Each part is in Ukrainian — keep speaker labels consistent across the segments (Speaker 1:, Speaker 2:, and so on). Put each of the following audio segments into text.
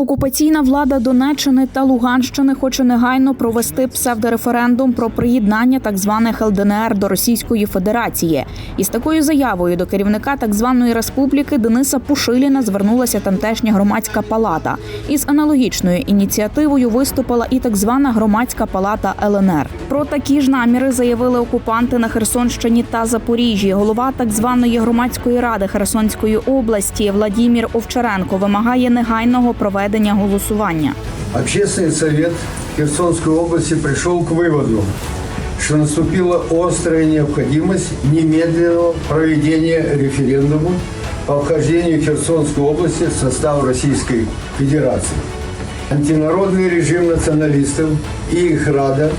Speaker 1: Окупаційна влада Донеччини та Луганщини хоче негайно провести псевдореферендум про приєднання так званих ЛДНР до Російської Федерації. Із такою заявою до керівника так званої республіки Дениса Пушиліна звернулася тамтешня громадська палата. Із аналогічною ініціативою виступила і так звана громадська палата ЛНР. Про такі ж наміри заявили окупанти на Херсонщині та Запоріжжі. Голова так званої громадської ради Херсонської області Владімір Овчаренко вимагає негайного проведення голосування.
Speaker 2: Общественный совет Херсонской области пришел к выводу, что наступила острая необходимость немедленного проведения референдума по вхождению Херсонской области в состав Российской Федерации. Антинародный режим националистов и их рада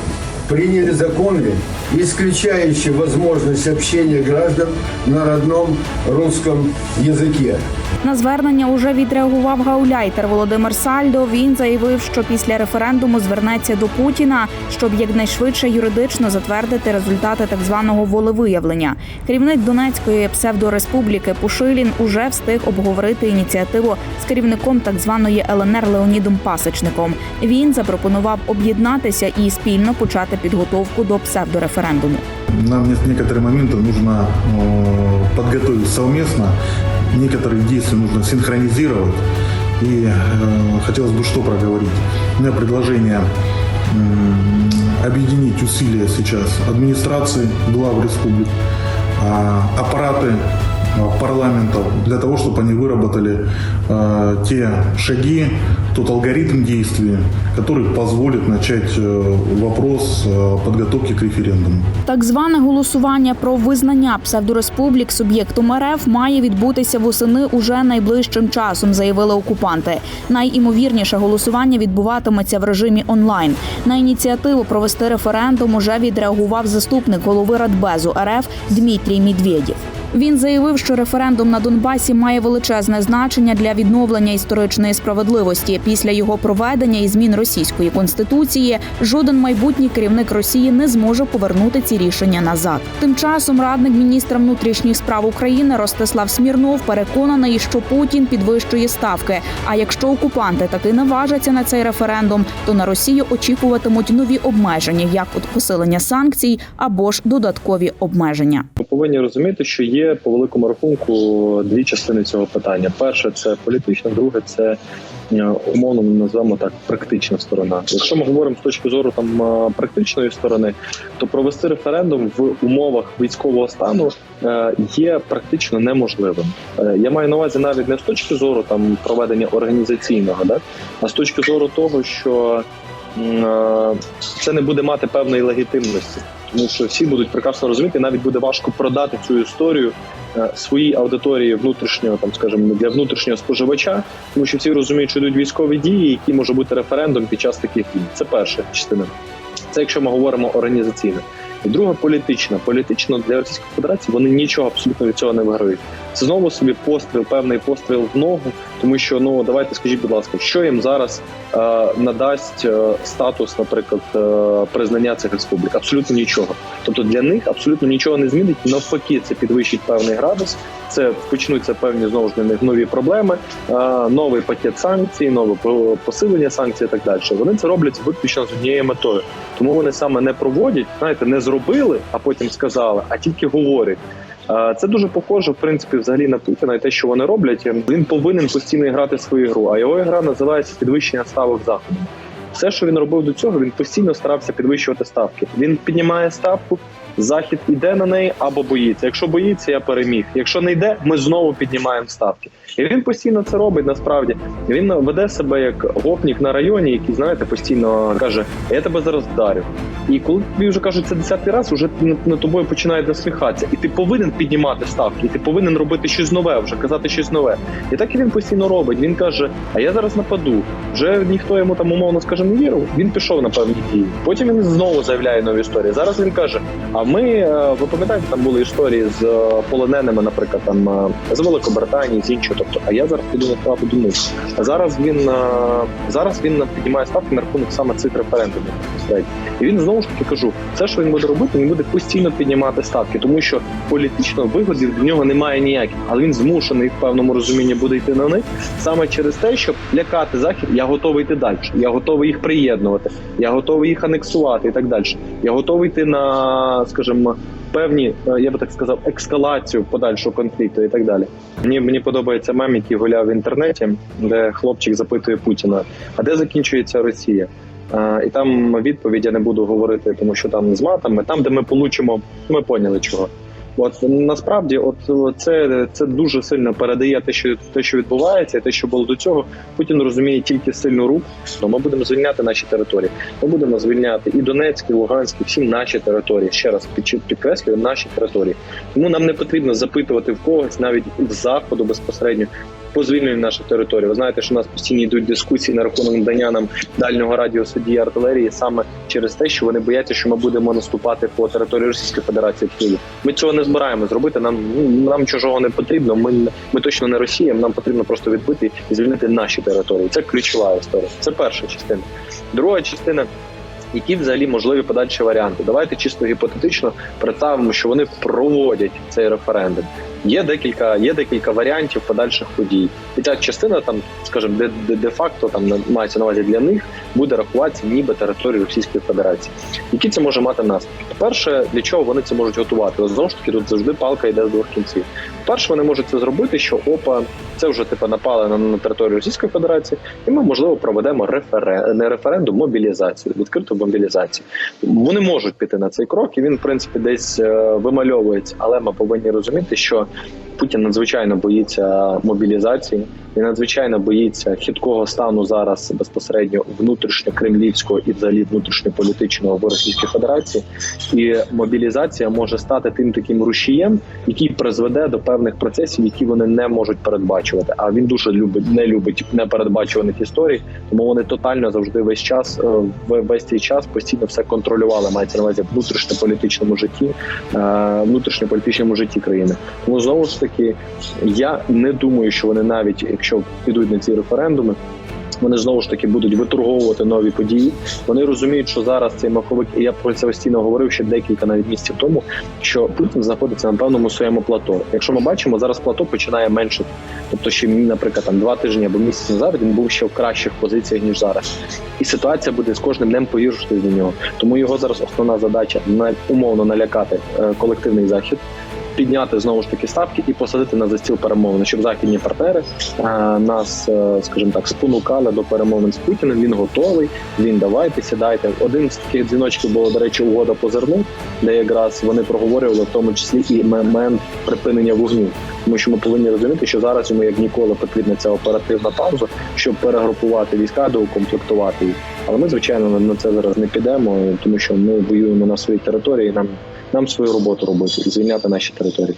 Speaker 2: приняли законы, исключающие возможность общения граждан на родном русском языке.
Speaker 1: На звернення уже відреагував гауляйтер Володимир Сальдо. Він заявив, що після референдуму звернеться до Путіна, щоб якнайшвидше юридично затвердити результати так званого волевиявлення. Керівник Донецької псевдореспубліки Пушилін уже встиг обговорити ініціативу з керівником так званої ЛНР Леонідом Пасечником. Він запропонував об'єднатися і спільно почати підготовку до псевдореферендуму.
Speaker 3: Нам в некоторые моменты нужно э, подготовить совместно, некоторые действия нужно синхронизировать. И э, хотелось бы что проговорить. У меня предложение объединить усилия сейчас администрации глав республик, а, аппараты а, парламентов для того, чтобы они выработали э, те шаги, тот алгоритм действия, который позволит начать э, вопрос э, подготовки к референдуму.
Speaker 1: Так зване голосування про визнання псевдореспублік суб'єктом РФ має відбутися восени уже найближчим часом, заявили окупанти. Найімовірніше голосування відбуватиметься в режимі онлайн. На ініціативу провести референдум уже відреагував заступник голови Радбезу РФ Дмитрій Медведєв. Він заявив, що референдум на Донбасі має величезне значення для відновлення історичної справедливості. Після його проведення і змін російської конституції жоден майбутній керівник Росії не зможе повернути ці рішення назад. Тим часом радник міністра внутрішніх справ України Ростислав Смірнов переконаний, що Путін підвищує ставки. А якщо окупанти таки наважаться на цей референдум, то на Росію очікуватимуть нові обмеження, як от посилення санкцій або ж додаткові обмеження.
Speaker 4: Повинні розуміти, що є по великому рахунку дві частини цього питання. Перше це політична, друге це е, умовно назвемо так практична сторона. Якщо ми говоримо з точки зору там е, практичної сторони, то провести референдум в умовах військового стану е, є практично неможливим. Я маю на увазі навіть не з точки зору там проведення організаційного, да? а з точки зору того, що це не буде мати певної легітимності тому що всі будуть прекрасно розуміти, навіть буде важко продати цю історію е, своїй аудиторії внутрішнього, там скажімо, для внутрішнього споживача, тому що всі розуміють, що йдуть військові дії, які може бути референдум під час таких дій. Це перша частина. Це якщо ми говоримо організаційно. І друга політична. Політично для Російської Федерації вони нічого абсолютно від цього не виграють. Це знову собі постріл, певний постріл в ногу, тому що ну давайте скажіть, будь ласка, що їм зараз е, надасть е, статус, наприклад, е, признання цих республік? Абсолютно нічого. Тобто для них абсолютно нічого не змінить. Навпаки, це підвищить певний градус. Це почнуться певні знову ж них нові проблеми, е, новий пакет санкцій, нове посилення санкцій і так далі. Вони це роблять виключно з однією метою. Тому вони саме не проводять, знаєте, не зробили, а потім сказали, а тільки говорять. Е, Це дуже похоже, в принципі, взагалі на Путіна і те, що вони роблять. Він повинен постійно грати свою гру. А його гра називається підвищення ставок заходу. Все, що він робив до цього, він постійно старався підвищувати ставки. Він піднімає ставку, захід іде на неї або боїться. Якщо боїться, я переміг. Якщо не йде, ми знову піднімаємо ставки. І він постійно це робить. Насправді він веде себе як гопнік на районі, який знаєте, постійно каже: Я тебе зараз вдарю. І коли тобі вже кажуть це десятий раз, вже над, тобою починають насміхатися. І ти повинен піднімати ставки, і ти повинен робити щось нове, вже казати щось нове. І так і він постійно робить. Він каже: А я зараз нападу. Вже ніхто йому там умовно скаже не вірив. Він пішов на певні дії. Потім він знову заявляє нові історії. Зараз він каже: А Ми е, ви пам'ятаєте, там були історії з е, полоненими, наприклад, там е, з Великобританії, з іншого. Тобто, а я зараз піду на справу до них. Зараз він зараз він піднімає ставки на рахунок саме цих референдумів. І він знову ж таки кажу, все, що він буде робити, він буде постійно піднімати ставки, тому що політично вигодів до нього немає ніяких, але він змушений в певному розумінні буде йти на них саме через те, щоб лякати захід. Я готовий йти далі. Я готовий їх приєднувати. Я готовий їх анексувати і так далі. Я готовий йти на, скажімо, певні, е, я би так сказав, ескалацію подальшого конфлікту і так далі. Мені мені подобається мем, який гуляв в інтернеті, де хлопчик запитує Путіна: а де закінчується Росія? Е, І там відповідь я не буду говорити, тому що там з матами, там, де ми получимо, ми поняли чого. От насправді, от це, це дуже сильно передає те, що те, що відбувається, і те, що було до цього. Путін розуміє тільки сильну руку. Ну, ми будемо звільняти наші території. Ми будемо звільняти і Донецьк, і Луганськ, і всі наші території. Ще раз підкреслюю, наші території. Тому нам не потрібно запитувати в когось, навіть в заходу безпосередньо. По звільненню наших територій. Ви знаєте, що у нас постійно йдуть дискусії на рахунок надання нам дальнього радіусу дії артилерії саме через те, що вони бояться, що ми будемо наступати по території Російської Федерації в Києві. Ми цього не збираємо зробити. Нам ну, нам чужого не потрібно. Ми ми точно не Росія. Нам потрібно просто відбити і звільнити наші території. Це ключова історія. Це перша частина. Друга частина. Які взагалі можливі подальші варіанти? Давайте чисто гіпотетично представимо, що вони проводять цей референдум. Є декілька, є декілька варіантів подальших подій. І ця частина там, скажімо, де, де, де факто там мається на увазі для них буде рахуватися ніби територією Російської Федерації. Які це може мати наслідки? По-перше, для чого вони це можуть готувати? От, Знову ж таки, тут завжди палка йде з двох кінців. Перше, вони можуть це зробити, що ОПА це вже типу напали на, на територію Російської Федерації, і ми можливо проведемо референ... не референдум, мобілізацію, відкриту мобілізацію. Вони можуть піти на цей крок, і він, в принципі, десь е, вимальовується. Але ми повинні розуміти, що Путін надзвичайно боїться мобілізації, він надзвичайно боїться хиткого стану зараз безпосередньо внутрішньокремлівського і взагалі внутрішньополітичного в Російській Федерації. І мобілізація може стати тим таким рушієм, який призведе до певних процесів, які вони не можуть передбачувати. А він дуже любить не любить непередбачуваних історій, тому вони тотально завжди весь час е, весь цей час постійно все контролювали. Мається на увазі внутрішньополітичному житті, е, внутрішньополітичному житті країни. Тому знову ж таки, я не думаю, що вони навіть якщо підуть на ці референдуми. Вони знову ж таки будуть виторговувати нові події. Вони розуміють, що зараз цей маховик, і я про це постійно говорив ще декілька навіть місяців тому, що Путін знаходиться на певному своєму плато. Якщо ми бачимо, зараз плато починає меншити. Тобто, ще наприклад, там два тижні або місяць назад він був ще в кращих позиціях ніж зараз, і ситуація буде з кожним днем погіршувати для нього. Тому його зараз основна задача умовно налякати е, колективний захід. Підняти знову ж таки ставки і посадити на застіл перемовин, щоб західні партнери е, нас, е, скажімо так, спонукали до перемовин з Путіним. Він готовий. Він давайте сідайте. Один з таких дзвіночків було до речі, угода по зерну, де якраз вони проговорювали в тому числі і момент припинення вогню. Тому що ми повинні розуміти, що зараз йому як ніколи потрібна ця оперативна пауза, щоб перегрупувати війська, доукомплектувати їх. Але ми звичайно на- це зараз не підемо, тому що ми воюємо на своїй території. Нам нам свою роботу робити і звільняти наші території.